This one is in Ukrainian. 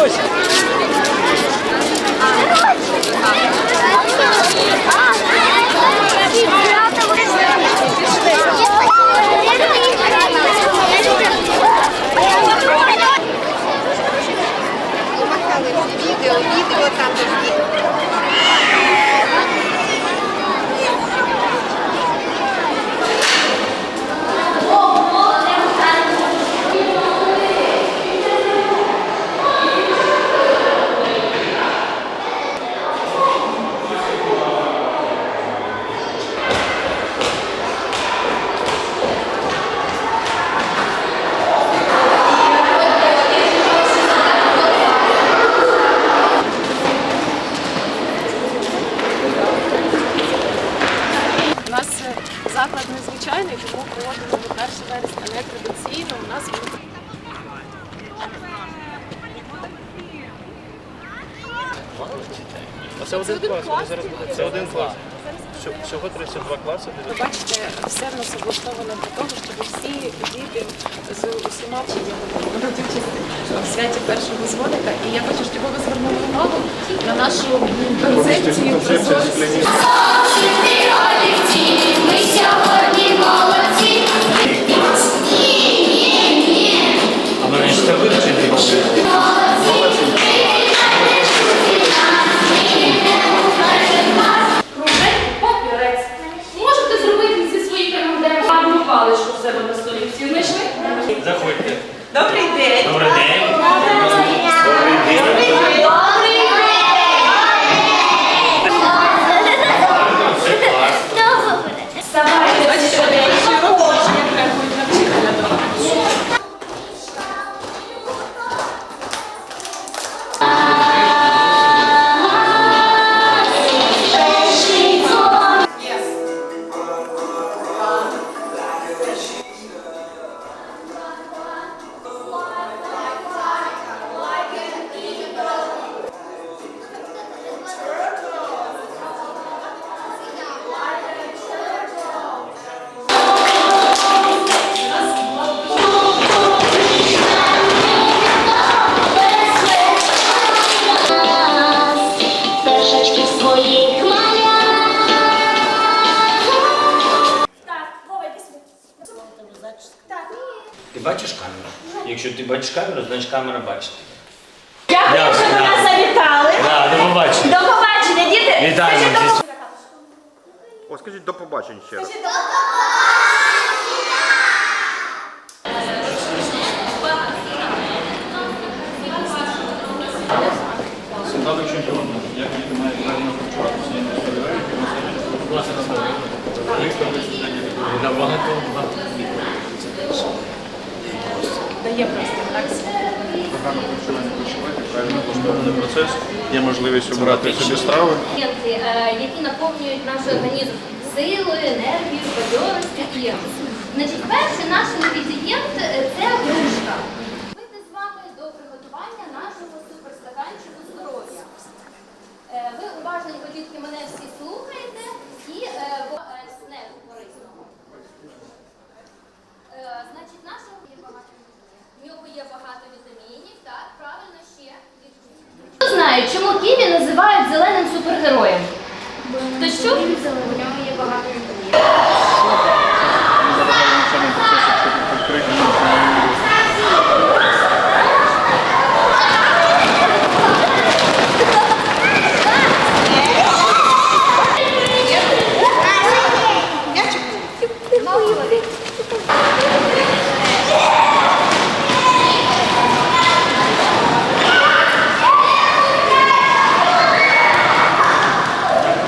Білорусь! Проводимо ми 1 вересня не традиційно. У нас А це один клас, будуть. Це один клас. Всього- Всього 32 класи. ви бачите, все в нас облаштовано для того, щоб всі діти з усіма вченнями беруть участь в святі першого дзвоника. І я хочу, щоб ви звернули увагу на нашу концепцію прозорості. Всі знайшли? Заходьте. Добрий день. Добрий день. Ти бачиш камеру? Якщо ти бачиш камеру, значить камера бачить. Дякую, що ви нас завітали. Да, до побачення. До побачення, діти. Вітаємо Скажіть до О, скажіть до побачення ще раз. Солдати чемпіона. Як діти мають правильно харчуватися, я не сподіваюся, Набагато багато. Дає просто так? програма харчування почувати, правильно поставлений процес, є можливість обирати собі страви. Е, які наповнюють наш організм силою, енергією, бадьорості. і значить, перший наш інгредієнт е, це грушка. знаю, чому Кімі називають зеленим супергероєм. Хто що? Зелений.